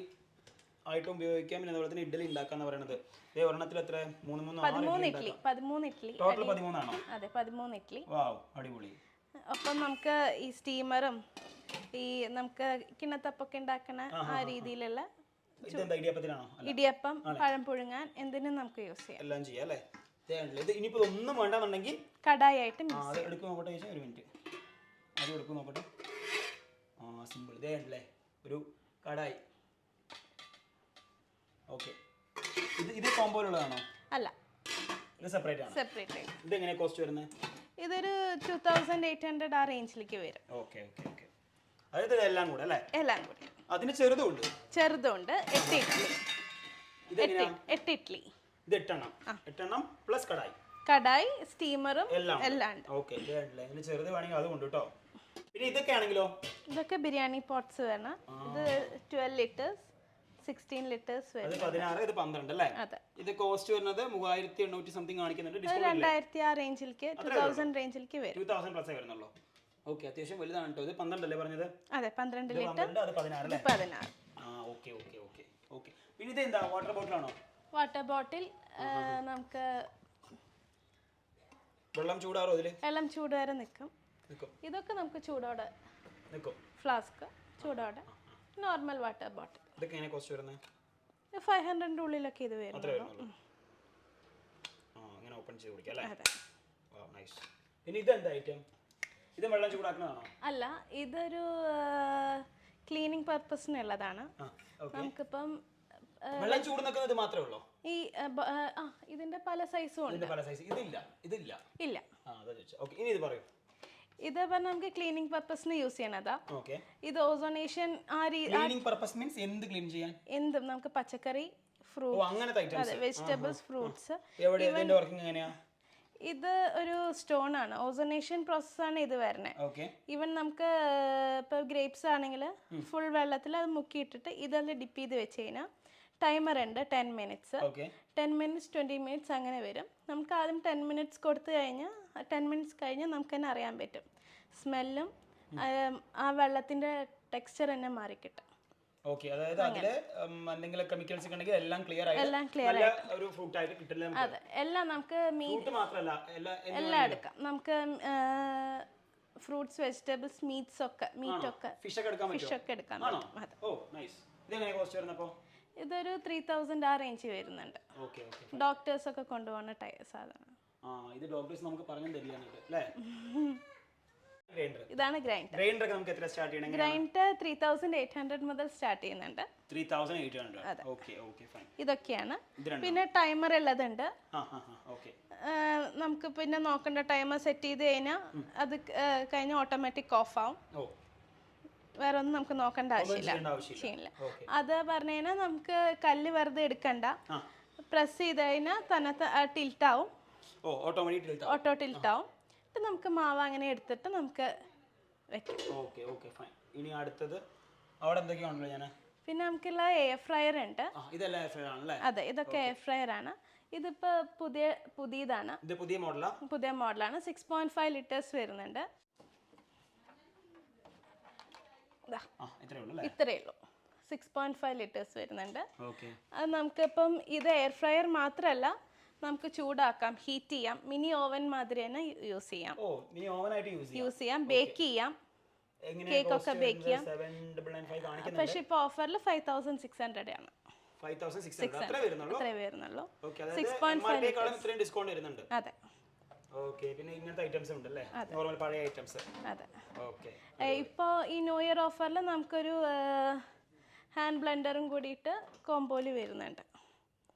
[SPEAKER 1] ആയിട്ട് ഉപയോഗിക്കാം പിന്നെ അതുപോലെ തന്നെ ഇഡ്ഡലി ഉണ്ടാക്കാന്ന് പറയുന്നത് ഇതേ ഒരെണ്ണത്തിൽ എത്ര? മൂന്ന് മൂന്ന്
[SPEAKER 2] പതിമൂന്ന് ഇഡ്ഡലി പതിമൂന്ന് ഇഡ്ഡലി
[SPEAKER 1] ടോട്ടൽ പതിമൂന്നാണോ?
[SPEAKER 2] അതെ പതിമൂന്ന് ഇഡ്ഡലി
[SPEAKER 1] വാവ് അടിപൊളി.
[SPEAKER 2] അപ്പം നമുക്ക് ഈ സ്റ്റീമറും ഈ നമുക്ക് കിണത്തപ്പൊക്കെ ഉണ്ടാക്കുന്ന ആ രീതിയിലുള്ള
[SPEAKER 1] ഇതെന്താ ഇടിയപ്പത്തിനാണോ?
[SPEAKER 2] ഇടിയപ്പം പഴം പുഴുങ്ങാൻ എന്തിനും നമുക്ക് യൂസ് ചെയ്യാം.
[SPEAKER 1] എല്ലാം ചെയ്യാം അല്ലേ? ഇത് ഇനിയിപ്പോൾ ഒന്നും വേണ്ടെന്നുണ്ടെങ്കിൽ
[SPEAKER 2] കടായി ആയിട്ട്
[SPEAKER 1] അത് എടുക്കും നോക്കട്ടെ ചോദിച്ചാൽ ഒരു മിനിറ്റ് അത് എടുക്കും നോക്കട്ടെ ആ സിമ്പിൾ ഇതേ ഉണ്ടല്ലേ ഒരു കടായി. ഓക്കെ ഇത് ഇത് കോമ്പോയിലുള്ളതാണോ
[SPEAKER 2] അല്ല.
[SPEAKER 1] ഇത് സെപ്പറേറ്റ് ആണ്?
[SPEAKER 2] സെപ്പറേറ്റ്
[SPEAKER 1] ഇത് എങ്ങനെ കോസ്റ്റ് വരുന്നത്
[SPEAKER 2] ഇതൊരു ടു തൗസൻഡ് എയ്റ്റ് ഹൺഡ്രഡ് ആ റേഞ്ചിലേക്ക് വരും.
[SPEAKER 1] ഓക്കെ ഓക്കെ ഓക്കെ അതായത് എല്ലാം കൂടെ അല്ലേ?
[SPEAKER 2] എല്ലാം കൂടി.
[SPEAKER 1] അതിന് ചെറുതുണ്ട്.
[SPEAKER 2] ചെറുതുണ്ട്. എട്ട് ഇഡ്ഡലി എട്ട്
[SPEAKER 1] ഇഡ്ലി
[SPEAKER 2] എട്ട് ഇഡ്ഡലി
[SPEAKER 1] ഇത് എട്ടെണ്ണം. എട്ടെണ്ണം പ്ലസ് കടായി.
[SPEAKER 2] കടായി സ്റ്റീമറും
[SPEAKER 1] എല്ലാം
[SPEAKER 2] എല്ലാം ഉണ്ട്.
[SPEAKER 1] ഓക്കെ ഇതിന് ചെറുത് വേണമെങ്കിൽ അതും ഉണ്ട് കേട്ടോ പിന്നെ ഇതൊക്കെ ആണെങ്കിലോ?
[SPEAKER 2] ഇതൊക്കെ ബിരിയാണി പോട്ട്സ് വേണം. ഇത് ട്വൽവ് ലിറ്റേഴ്സ് സിക്സ്റ്റീൻ ലിറ്റേഴ്സ് വരും
[SPEAKER 1] പതിനാറ് ഇത് പന്ത്രണ്ട് അല്ലേ? ഇത് കോസ്റ്റ് വരുന്നത് മൂവായിരത്തി എണ്ണൂറ്റി സംതിങ് കാണിക്കുന്നുണ്ട്.
[SPEAKER 2] രണ്ടായിരത്തി ആ റേഞ്ചിലേക്ക് ടു തൗസൻഡ് റേഞ്ചിലേക്ക് വരും.
[SPEAKER 1] ടൂ തൗസൻഡ് പ്ലസ് വരുന്നുള്ളൂ. ഓക്കെ അത്യാവശ്യം വലുതാണ് കേട്ടോ. ഇത് പന്ത്രണ്ടല്ലേ പറഞ്ഞത്?
[SPEAKER 2] അതെ പന്ത്രണ്ട് ലിറ്റർ
[SPEAKER 1] അത് പതിനാറ് അല്ലേ?
[SPEAKER 2] പതിനാറ്.
[SPEAKER 1] ആ ഓക്കെ ഓക്കെ ഓക്കെ ഓക്കെ. പിന്നെ ഇത് എന്താ? വാട്ടർ ബോട്ടിലാണോ?
[SPEAKER 2] വാട്ടർ ബോട്ടിൽ നമുക്ക്
[SPEAKER 1] വെള്ളം ചൂടാറോ ഇതിൽ?
[SPEAKER 2] വെള്ളം ചൂടുവരെ നിൽക്കും ഇതൊക്കെ നമുക്ക് ചൂടോടെ
[SPEAKER 1] നിൽക്കും
[SPEAKER 2] ഫ്ലാസ്ക് ചൂടോടെ നോർമൽ വാട്ടർ ബോട്ടിൽ.
[SPEAKER 1] ഇതൊക്കെ എങ്ങനെ കോസ്റ്റ് വരുന്നത്
[SPEAKER 2] ഫൈവ് ഹൺഡ്രഡിന്റെ ഉള്ളിലൊക്കെ ഇത് വരും
[SPEAKER 1] അങ്ങനെ ഓപ്പൺ ചെയ്ത് കുടിക്കാം അല്ലേ? നൈസ് പിന്നെ ഇതെന്താ ഐറ്റം ഇത് വെള്ളം ചൂടാക്കുന്നതാണോ
[SPEAKER 2] അല്ല ഇതൊരു ക്ലീനിങ് പർപ്പസിനുള്ളതാണ് നമുക്കിപ്പം
[SPEAKER 1] വെള്ളം ചൂട് നിൽക്കുന്നത് മാത്രമേ ഉള്ളൂ?
[SPEAKER 2] ഈ ഇതിന്റെ പല സൈസും ഉണ്ട്.
[SPEAKER 1] പല സൈസ് ഇതില്ല ഇതില്ല.
[SPEAKER 2] ഇല്ല.
[SPEAKER 1] ഇനി ഇത് പറയൂ.
[SPEAKER 2] ഇത് പറഞ്ഞാൽ നമുക്ക് ക്ലീനിങ് പർപ്പസിന് യൂസ് ചെയ്യണതാ. ഇത് ഓസോണേഷൻ ആ
[SPEAKER 1] പർപ്പസ് മീൻസ് എന്ത് ക്ലീൻ ചെയ്യാൻ?
[SPEAKER 2] എന്തും. നമുക്ക് പച്ചക്കറി
[SPEAKER 1] ഓ
[SPEAKER 2] ഫ്രൂട്ട്
[SPEAKER 1] അങ്ങനത്തെ
[SPEAKER 2] അതെ വെജിറ്റബിൾസ് ഫ്രൂട്ട്സ് ഇത് ഒരു സ്റ്റോൺ ആണ്. ഓസോണേഷൻ പ്രോസസ്സാണ് ഇത് വരണേ
[SPEAKER 1] ഇവൻ
[SPEAKER 2] ഈവൻ നമുക്ക് ഇപ്പോൾ ഗ്രേപ്സ് ആണെങ്കിൽ ഫുൾ വെള്ളത്തിൽ അത് മുക്കിയിട്ടിട്ട് ഇതെല്ലാം ഡിപ്പ് ചെയ്ത് വെച്ച് കഴിഞ്ഞാൽ ടൈമർ ഉണ്ട് ten minutes ten minutes twenty minutes അങ്ങനെ വരും. നമുക്ക് ആദ്യം ടെൻ മിനിറ്റ്സ് കൊടുത്തു കഴിഞ്ഞാൽ ടെൻ മിനിറ്റ്സ് കഴിഞ്ഞാൽ നമുക്ക് തന്നെ അറിയാൻ പറ്റും. സ്മെല്ലും ആ വെള്ളത്തിന്റെ ടെക്സ്ചർ തന്നെ മാറിക്കിട്ടും.
[SPEAKER 1] ഓക്കെ അതായത് അതിൽ എന്തെങ്കിലും കെമിക്കൽസ് ഉണ്ടെങ്കിൽ എല്ലാം ക്ലിയർ ആയി
[SPEAKER 2] എല്ലാം ക്ലിയർ
[SPEAKER 1] നല്ല ഒരു ഫ്രൂട്ട് ആയിട്ട് കിട്ടില്ല നമുക്ക്
[SPEAKER 2] അതെ എല്ലാം നമുക്ക് മീറ്റ്
[SPEAKER 1] ഫ്രൂട്ട് മാത്രമല്ല എല്ലാം
[SPEAKER 2] എല്ലാം എടുക്കാം. നമുക്ക് ഫ്രൂട്ട്സ് വെജിറ്റബിൾസ് മീറ്റ്സ് ഒക്കെ മീറ്റ് ഒക്കെ
[SPEAKER 1] ഫിഷ് ഒക്കെ എടുക്കാൻ
[SPEAKER 2] ഫിഷ് ഒക്കെ എടുക്കാൻ പറ്റും. അതെ.
[SPEAKER 1] ഓ നൈസ് ഇതെങ്ങനെ കോസ്റ്റ് വരുന്നപ്പോ?
[SPEAKER 2] ഇതൊരു ത്രീ തൗസൻഡ് ആ റേഞ്ച് വരുന്നുണ്ട്.
[SPEAKER 1] ഓക്കേ ഓക്കേ
[SPEAKER 2] ഡോക്ടേഴ്സ് ഒക്കെ കൊണ്ടുപോകുന്ന സാധനം.
[SPEAKER 1] ആ ഇത് ഡോക്ടേഴ്സ് നമുക്ക് പറഞ്ഞു തരികയാണ് അല്ലേ?
[SPEAKER 2] ഇതാണ് ഗ്രൈൻഡർ
[SPEAKER 1] ഗ്രൈൻഡർ ഒക്കെ നമുക്ക് എത്ര സ്റ്റാർട്ട് ചെയ്യണം
[SPEAKER 2] grinder three thousand eight hundred മുതൽ സ്റ്റാർട്ട് ചെയ്യുന്നുണ്ട്.
[SPEAKER 1] Three thousand eight hundred okay okay fine
[SPEAKER 2] ഇതൊക്കെയാണ്. പിന്നെ ടൈമർ ഉള്ളതുണ്ട്. നമുക്ക് പിന്നെ നോക്കേണ്ട ടൈമർ സെറ്റ് ചെയ്ത് കഴിഞ്ഞാൽ അത് കഴിഞ്ഞ ഓട്ടോമാറ്റിക് ഓഫ് ആവും. വേറെ ഒന്നും നമുക്ക് നോക്കേണ്ട ആവശ്യമില്ല. ചെയ്യില്ല. അത് പറഞ്ഞു കഴിഞ്ഞാൽ നമുക്ക് കല്ല് വെറുതെ എടുക്കണ്ട. പ്രസ് ചെയ്ത് കഴിഞ്ഞാൽ തന്നെ ടിൽറ്റ് ആവും. ഓട്ടോ ടിൽറ്റ് ആവും. എന്നിട്ട് നമുക്ക് മാവ് അങ്ങനെ എടുത്തിട്ട് നമുക്ക് വെക്കാം.
[SPEAKER 1] Okay okay fine. ഇനി അടുത്തത് അവിടെ എന്തൊക്കെയാണല്ലോ ഞാൻ
[SPEAKER 2] പിന്നെ നമുക്കുള്ള എയർ ഫ്രയർ ഉണ്ട്.
[SPEAKER 1] ഇതെല്ലാം എയർ ഫ്രയർ ആണല്ലേ?
[SPEAKER 2] അതെ ഇതൊക്കെ എയർ ഫ്രയർ ആണ്. ഇതിപ്പോ പുതിയ പുതിയതാണ്.
[SPEAKER 1] ഇത് പുതിയ മോഡലാണ്
[SPEAKER 2] പുതിയ മോഡലാണ്. സിക്സ് പോയിന്റ് ഫൈവ് ലിറ്റേഴ്സ് വരുന്നുണ്ട്.
[SPEAKER 1] ഇത്രയേ ഉള്ളൂ
[SPEAKER 2] സിക്സ് പോയിന്റ് ഫൈവ് ലിറ്റേഴ്സ് വരുന്നുണ്ട്. അത് നമുക്കിപ്പം ഇത് എയർ ഫ്രയർ മാത്രമല്ല നമുക്ക് ചൂടാക്കാം ഹീറ്റ് ചെയ്യാം. മിനി ഓവൻ മാതിരി തന്നെ യൂസ് ചെയ്യാം.
[SPEAKER 1] ഓ മിനി ഓവൻ ആയിട്ട് യൂസ് ചെയ്യാം.
[SPEAKER 2] യൂസ് ചെയ്യാം ബേക്ക് ചെയ്യാം. കേക്ക് ഒക്കെ ബേക്ക് ചെയ്യാം. പക്ഷെ ഇപ്പോൾ ഓഫറിൽ ഫൈവ് തൗസൻഡ് സിക്സ് ഹൺഡ്രഡ് ആണ്.
[SPEAKER 1] ഇപ്പൊ
[SPEAKER 2] അതെ.
[SPEAKER 1] പിന്നെ ഇങ്ങനത്തെ ഐറ്റംസ് ഉണ്ടല്ലേ? നോർമൽ പഴയ ഐറ്റംസ്
[SPEAKER 2] അതെ. ഇപ്പോൾ ഈ ന്യൂ ഇയർ ഓഫറിൽ നമുക്കൊരു ഹാൻഡ് ബ്ലെൻഡറും കൂടിയിട്ട് കോംബോയിൽ വരുന്നുണ്ട്.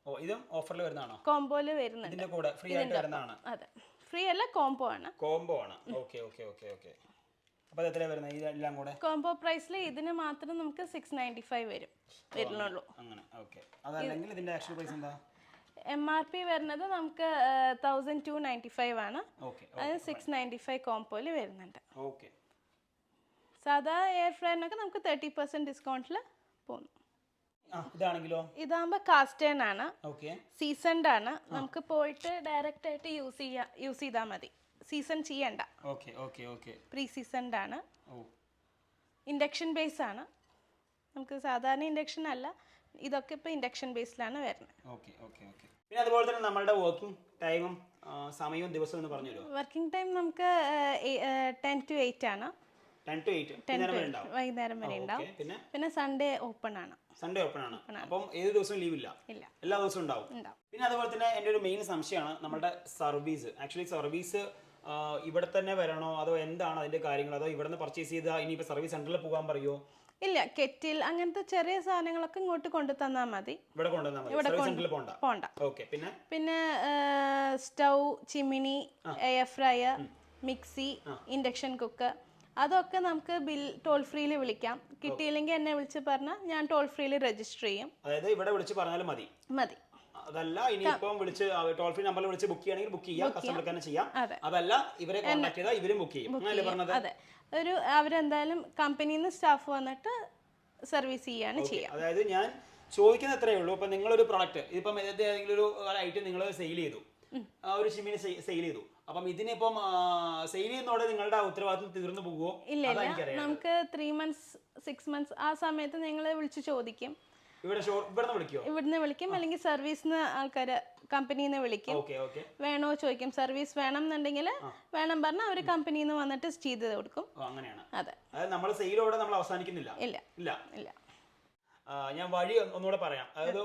[SPEAKER 1] ഓ ഇതും ഓഫറിൽ വരുന്നതാണോ?
[SPEAKER 2] കോംബോയിൽ വരുന്നുണ്ട്.
[SPEAKER 1] ഇതിന്റെ കൂടെ ഫ്രീ ആയിട്ട് വരുന്നതാണ്.
[SPEAKER 2] അതെ. ഫ്രീ അല്ല കോംബോ ആണ്.
[SPEAKER 1] കോംബോ ആണ്. ഓക്കെ ഓക്കെ ഓക്കെ ഓക്കെ അപ്പോൾ എത്രയാണ് വരുന്നത് ഇതെല്ലാം കൂടെ?
[SPEAKER 2] കോംബോ പ്രൈസിൽ ഇതിന് മാത്രം നമുക്ക് സിക്സ് നയന്റി ഫൈവ് വരും. വരുന്നുള്ളൂ.
[SPEAKER 1] അങ്ങനെ ഓക്കെ അതല്ലെങ്കിൽ ഇതിന്റെ ആക്ച്വൽ പ്രൈസ് എന്താ?
[SPEAKER 2] എം ആർ പി വരുന്നത് നമുക്ക് തൗസൻഡ് ടു നയന്റി ഫൈവ് ആണ്. അത് സിക്സ് നയന്റി ഫൈവ് കോംബോയിൽ വരുന്നുണ്ട്.
[SPEAKER 1] ഓക്കെ
[SPEAKER 2] സാധാ എയർ ഫ്രയറിനൊക്കെ നമുക്ക് തേർട്ടി പെർസെന്റ് ഡിസ്കൗണ്ടിൽ പോകുന്നു.
[SPEAKER 1] ഇതാണെങ്കിലോ?
[SPEAKER 2] ഇതാകുമ്പോ കാസ്റ്റേൺ ആണ്. സീസൺഡ് ആണ്. നമുക്ക് പോയിട്ട് ഡയറക്റ്റ് ആയിട്ട് യൂസ് ചെയ്യാ യൂസ് ചെയ്താൽ മതി. സീസൺ ചെയ്യണ്ട. പ്രീ സീസൺഡ് ആണ്. ഇൻഡക്ഷൻ ബേസ് ആണ്. നമുക്ക് സാധാരണ ഇൻഡക്ഷൻ അല്ല ഇതൊക്കെ ഇപ്പൊ ഇൻഡക്ഷൻ ബേസിലാണ് വരുന്നത്.
[SPEAKER 1] പിന്നെ അതുപോലെ തന്നെ നമ്മളുടെ വർക്കിംഗ് ടൈമും സമയവും ദിവസവും എന്ന് പറഞ്ഞു തരുമോ
[SPEAKER 2] വർക്കിംഗ് ടൈം നമുക്ക് ടെൻ ടു എയ്റ്റ് ആണ്. വൈകുന്നേരം വരെ ഉണ്ടാവും.
[SPEAKER 1] പിന്നെ?
[SPEAKER 2] സൺഡേ ഓപ്പൺ ആണ്.
[SPEAKER 1] സൺഡേ ഓപ്പൺ ആണ്. അപ്പം ഏത് ദിവസവും ലീവ് ഇല്ല. എല്ലാ ദിവസവും ഉണ്ടാവും. പിന്നെ അതുപോലെ തന്നെ എന്റെ ഒരു മെയിൻ സംശയമാണ് നമ്മുടെ സർവീസ്. ആക്ച്വലി സർവീസ് ഇവിടെ തന്നെ വരണോ? അതോ എന്താണ് അതിന്റെ കാര്യങ്ങൾ? അതോ ഇവിടെ നിന്ന് പർച്ചേസ് ചെയ്താൽ ഇനിയിപ്പോൾ സർവീസ് സെന്ററിൽ പോകാൻ പറയുമോ
[SPEAKER 2] ഇല്ല കെറ്റിൽ അങ്ങനത്തെ ചെറിയ സാധനങ്ങളൊക്കെ ഇങ്ങോട്ട് കൊണ്ടു തന്നാൽ മതി.
[SPEAKER 1] ഇവിടെ കൊണ്ടുവന്നാൽ
[SPEAKER 2] പോണ്ട.
[SPEAKER 1] പിന്നെ?
[SPEAKER 2] പിന്നെ stove chimney air fryer mixie induction cooker അതൊക്കെ നമുക്ക് ബിൽ ടോൾ ഫ്രീയിൽ വിളിക്കാം. കിട്ടിയില്ലെങ്കിൽ എന്നെ വിളിച്ച് പറഞ്ഞാൽ ഞാൻ ടോൾ ഫ്രീയിൽ രജിസ്റ്റർ ചെയ്യും.
[SPEAKER 1] അതായത് ഇവിടെ വിളിച്ച് പറഞ്ഞാലും മതി.
[SPEAKER 2] മതി.
[SPEAKER 1] അതല്ല ഇനി ഇനിയിപ്പം വിളിച്ച് ടോൾ ഫ്രീ നമ്പറിൽ വിളിച്ച് ബുക്ക് ചെയ്യണമെങ്കിൽ ബുക്ക് ചെയ്യാം. കസ്റ്റമർക്ക് തന്നെ ചെയ്യാം. അതല്ല ഇവരെ കോൺടാക്ട് ചെയ്താൽ ഇവരും ബുക്ക് ചെയ്യും.
[SPEAKER 2] അതെ. ഒരു അവരെന്തായാലും കമ്പനിയിൽ നിന്ന് സ്റ്റാഫ് വന്നിട്ട് സർവീസ് ചെയ്യാണ് ചെയ്യാം.
[SPEAKER 1] അതായത് ഞാൻ ചോദിക്കുന്നത് എത്രയേ ഉള്ളൂ. അപ്പൊ നിങ്ങളൊരു പ്രൊഡക്റ്റ് ഇപ്പം ഏത് ഏതെങ്കിലും ഒരു ഐറ്റം നിങ്ങൾ സെയിൽ ചെയ്തു. ആ ഒരു ഷിമിന് സെയിൽ ചെയ്തു. അപ്പം ഇതിനിപ്പം സെയിൽ ചെയ്യുന്നതോടെ നിങ്ങളുടെ ഉത്തരവാദിത്വം തീർന്നു പോകുമോ
[SPEAKER 2] ഇല്ല നമുക്ക് ത്രീ മന്ത്സ് സിക്സ് മന്ത്സ് ആ സമയത്ത് നിങ്ങൾ വിളിച്ച് ചോദിക്കും.
[SPEAKER 1] ഇവിടെ ഷോ ഇവിടെ വിളിക്കുമോ
[SPEAKER 2] ഇവിടുന്ന് വിളിക്കും അല്ലെങ്കിൽ സർവീസിന് ആൾക്കാർ കമ്പനിയിൽ നിന്ന് വിളിക്കും വേണോ ചോദിക്കും സർവീസ് വേണം എന്നുണ്ടെങ്കിൽ വേണം പറഞ്ഞാൽ അവർ കമ്പനിയിൽ നിന്ന് വന്നിട്ട് ചെയ്ത് കൊടുക്കും.
[SPEAKER 1] അങ്ങനെയാണ്.
[SPEAKER 2] അതെ.
[SPEAKER 1] നമ്മൾ സെയിലോടെ നമ്മൾ അവസാനിക്കുന്നില്ല.
[SPEAKER 2] ഇല്ല.
[SPEAKER 1] ഇല്ല.
[SPEAKER 2] ഇല്ല.
[SPEAKER 1] ഞാൻ വഴി ഒന്ന് ഒന്നുകൂടെ പറയാം. അതായത്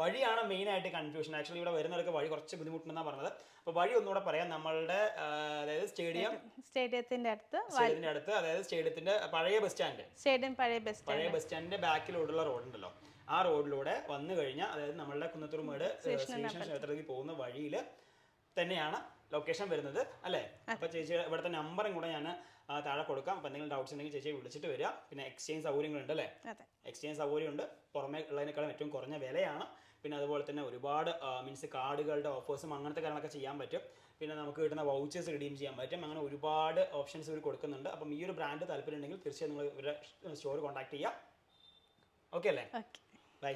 [SPEAKER 1] വഴിയാണ് മെയിൻ ആയിട്ട് കൺഫ്യൂഷൻ ആക്ച്വലി ഇവിടെ വരുന്നവർക്ക് വഴി കുറച്ച് ബുദ്ധിമുട്ടുണ്ടെന്നാണ് പറഞ്ഞത്. അപ്പോൾ വഴി ഒന്നുകൂടെ പറയാം. നമ്മളുടെ അതായത് സ്റ്റേഡിയം
[SPEAKER 2] സ്റ്റേഡിയത്തിന്റെ അടുത്ത്
[SPEAKER 1] സ്റ്റേഡിയത്തിന്റെ അടുത്ത് അതായത് സ്റ്റേഡിയത്തിന്റെ പഴയ ബസ് സ്റ്റാൻഡ്
[SPEAKER 2] സ്റ്റേഡിയം പഴയ ബസ്
[SPEAKER 1] പഴയ ബസ് സ്റ്റാൻഡിന്റെ ബാക്കിലോട്ടുള്ള റോഡുണ്ടല്ലോ. ആ റോഡിലൂടെ വന്നു കഴിഞ്ഞാൽ അതായത് നമ്മളുടെ കുന്നത്തുറുമേട് സ്റ്റേഷൻ ക്ഷേത്രത്തിൽ പോകുന്ന വഴിയിൽ തന്നെയാണ് ലൊക്കേഷൻ വരുന്നത്. അല്ലേ? അപ്പൊ ചേച്ചി ഇവിടുത്തെ നമ്പറും കൂടെ ഞാൻ താഴെ കൊടുക്കാം. അപ്പൊ എന്തെങ്കിലും ഡൗട്ട്സ് ഉണ്ടെങ്കിൽ ചേച്ചിയെ വിളിച്ചിട്ട് വരിക. പിന്നെ എക്സ്ചേഞ്ച് സൗകര്യങ്ങളുണ്ട് അല്ലേ? എക്സ്ചേഞ്ച് സൗകര്യമുണ്ട്. പുറമേ ഉള്ളതിനേക്കാളും ഏറ്റവും കുറഞ്ഞ വിലയാണ്. പിന്നെ അതുപോലെ തന്നെ ഒരുപാട് മീൻസ് കാർഡുകളുടെ ഓഫേഴ്സും അങ്ങനത്തെ കാര്യങ്ങളൊക്കെ ചെയ്യാൻ പറ്റും. പിന്നെ നമുക്ക് കിട്ടുന്ന വൗച്ചേഴ്സ് റിഡീം ചെയ്യാൻ പറ്റും. അങ്ങനെ ഒരുപാട് ഓപ്ഷൻസ് ഇവർ കൊടുക്കുന്നുണ്ട്. അപ്പം ഈ ഒരു ബ്രാൻഡ് താല്പര്യം ഉണ്ടെങ്കിൽ തീർച്ചയായും നിങ്ങൾ ഇവരുടെ സ്റ്റോർ കോൺടാക്ട് ചെയ്യാം. ഓക്കെ അല്ലേ? ബൈ